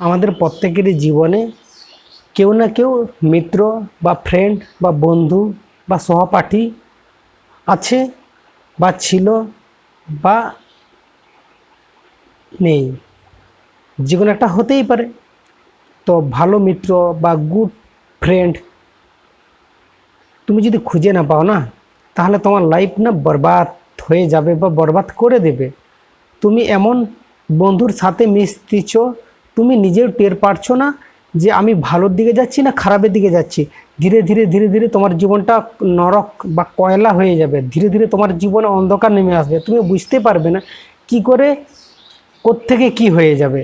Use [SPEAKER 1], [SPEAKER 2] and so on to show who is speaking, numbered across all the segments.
[SPEAKER 1] আমাদের প্রত্যেকেরই জীবনে কেউ না কেউ মিত্র বা ফ্রেন্ড বা বন্ধু বা সহপাঠী আছে বা ছিল বা নেই। যে কোনো একটা হতেই পারে। তো ভালো মিত্র বা গুড ফ্রেন্ড তুমি যদি খুঁজে না পাও না, তাহলে তোমার লাইফ না বরবাদ হয়ে যাবে বা বরবাদ করে দেবে। তুমি এমন বন্ধুর সাথে মিশতেছ তুমি নিজেও টের পারছ না যে আমি ভালোর দিকে যাচ্ছি না খারাপের দিকে যাচ্ছি। ধীরে ধীরে ধীরে ধীরে তোমার জীবনটা নরক বা কয়লা হয়ে যাবে। ধীরে ধীরে তোমার জীবনে অন্ধকার নেমে আসবে। তুমি বুঝতে পারবে না কি করে, কোত্থেকে কি হয়ে যাবে।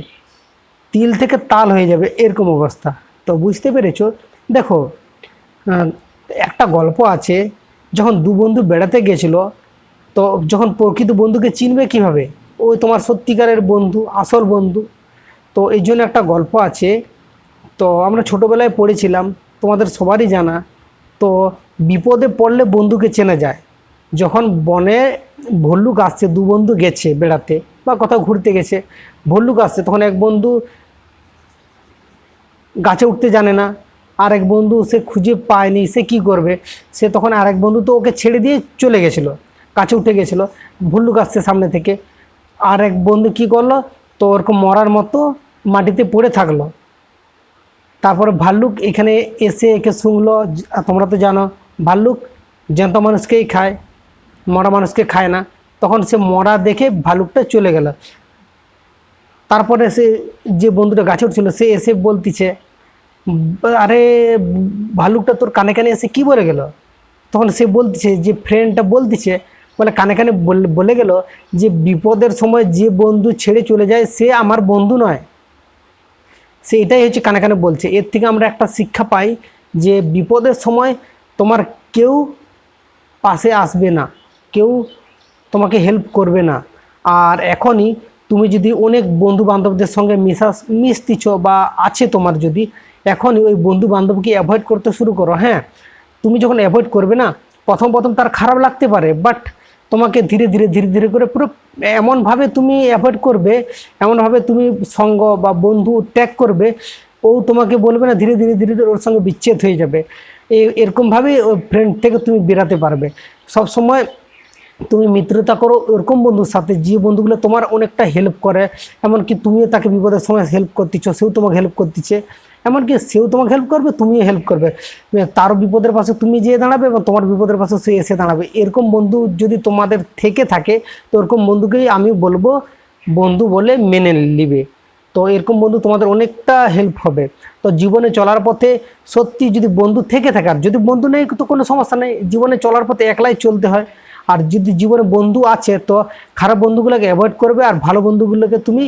[SPEAKER 1] তিল থেকে তাল হয়ে যাবে, এরকম অবস্থা। তো বুঝতে পেরেছ? দেখো একটা গল্প আছে, যখন দু বন্ধু বেড়াতে গেছিল, তো যখন প্রকৃত বন্ধুকে চিনবে কীভাবে? ওই তোমার সত্যিকারের বন্ধু, আসল বন্ধু। তো এই জন্য একটা গল্প আছে। তো আমরা ছোটোবেলায় পড়েছিলাম, তোমাদের সবারই জানা। তো বিপদে পড়লে বন্ধুকে চেনা যায়। যখন বনে ভল্লুক আসছে, দু বন্ধু গেছে বেড়াতে বা কোথাও ঘুরতে গেছে, ভল্লুক আসছে, তখন এক বন্ধু গাছে উঠতে জানে না। আর এক বন্ধু সে খুঁজে পায়নি, সে কি করবে? সে তখন আর এক বন্ধু তো ওকে ছেড়ে দিয়ে চলে গেছিল, কাছে উঠে গেছিল, ভল্লুক আসছে সামনে থেকে। আর এক বন্ধু কি করল? তো ওরকম মরার মতো মাটিতে পড়ে থাকল। তারপর ভাল্লুক এখানে এসে একে শুনলো তোমরা তো জানো, ভাল্লুক জ্যান্ত মানুষকেই খায়, মরা মানুষকে খায় না। তখন সে মরা দেখে ভাল্লুকটা চলে গেল। তারপরে সে যে বন্ধুটা গাছে উঠছিল, সে এসে বলতিছে আরে, ভাল্লুকটা তোর কানে কানে এসে কি বলে গেল? তখন সে বলতেছে, যে ফ্রেন্ডটা বলতেছে, বলে, কানে কানে বল- বলে গেল যে বিপদের সময় যে বন্ধু ছেড়ে চলে যায়, সে আমার বন্ধু নয়। সে এটাই হচ্ছে কানে কানে বলছে। এর থেকে আমরা একটা শিক্ষা পাই যে বিপদের সময় তোমার কেউ পাশে আসবে না, কেউ তোমাকে হেল্প করবে না। আর এখনই তুমি যদি অনেক বন্ধু বান্ধবদের সঙ্গে মিশা, মিশতিছ বা আছে তোমার যদি, এখনই ওই বন্ধু বান্ধবকে অ্যাভয়েড করতে শুরু করো হ্যাঁ? তুমি যখন অ্যাভয়েড করবে না, প্রথম প্রথম তার খারাপ লাগতে পারে বাট তোমাকে ধীরে ধীরে ধীরে ধীরে করে পুরো এমনভাবে তুমি অ্যাভয়েড করবে, এমনভাবে তুমি সঙ্গ বা বন্ধু ত্যাগ করবে, ও তোমাকে বলবে না, ধীরে ধীরে ধীরে ধীরে ওর সঙ্গে বিচ্ছেদ হয়ে যাবে। এরকমভাবে ওই ফ্রেন্ড থেকে তুমি বেরাতে পারবে। সব সময় তুমি মিত্রতা করো, ওরকম বন্ধুর সাথে, যে বন্ধুগুলো তোমার অনেকটা হেল্প করে, এমনকি তুমিও তাকে বিপদের সময় হেল্প করতেছ, সেও তোমাকে হেল্প করতেছে। এমনকি সেও তোমাকে হেল্প করবে, তুমিও হেল্প করবে। তার বিপদের পাশে তুমি যেয়ে দাঁড়াবে এবং তোমার বিপদের পাশে সে এসে দাঁড়াবে। এরকম বন্ধু যদি তোমাদের থেকে থাকে, তো ওরকম বন্ধুকেই আমি বলব, বন্ধু বলে মেনে নিবে। তো এরকম বন্ধু তোমাদের অনেকটা হেল্প হবে। তো জীবনে চলার পথে সত্যি যদি বন্ধু থেকে থাকে, আর যদি বন্ধু নেই তো কোনো সমস্যা নেই। জীবনে চলার পথে একলাই চলতে হয়। আর যদি জীবনে বন্ধু আছে, তো খারাপ বন্ধুগুলোকে অ্যাভয়েড করবে, আর ভালো বন্ধুগুলোকে তুমি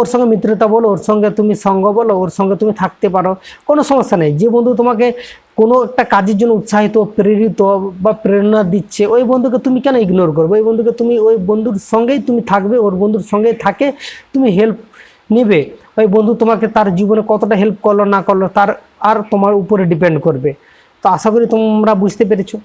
[SPEAKER 1] ওর সঙ্গে মিত্রতা বলো, ওর সঙ্গে তুমি সঙ্গ বলো, ওর সঙ্গে তুমি থাকতে পারো, কোনো সমস্যা নেই। যে বন্ধু তোমাকে কোনো একটা কাজের জন্য উৎসাহিত, প্রেরিত বা প্রেরণা দিচ্ছে, ওই বন্ধুকে তুমি কেন ইগনোর করবে? ওই বন্ধুকে তুমি, ওই বন্ধুর সঙ্গেই তুমি থাকবে, ওর বন্ধুর সঙ্গেই থাকে, তুমি হেল্প নেবে। ওই বন্ধু তোমাকে তার জীবনে কতটা হেল্প করল, না করল, তার আর তোমার উপরে ডিপেন্ড করবে। তো আশা করি তোমরা বুঝতে পেরেছ।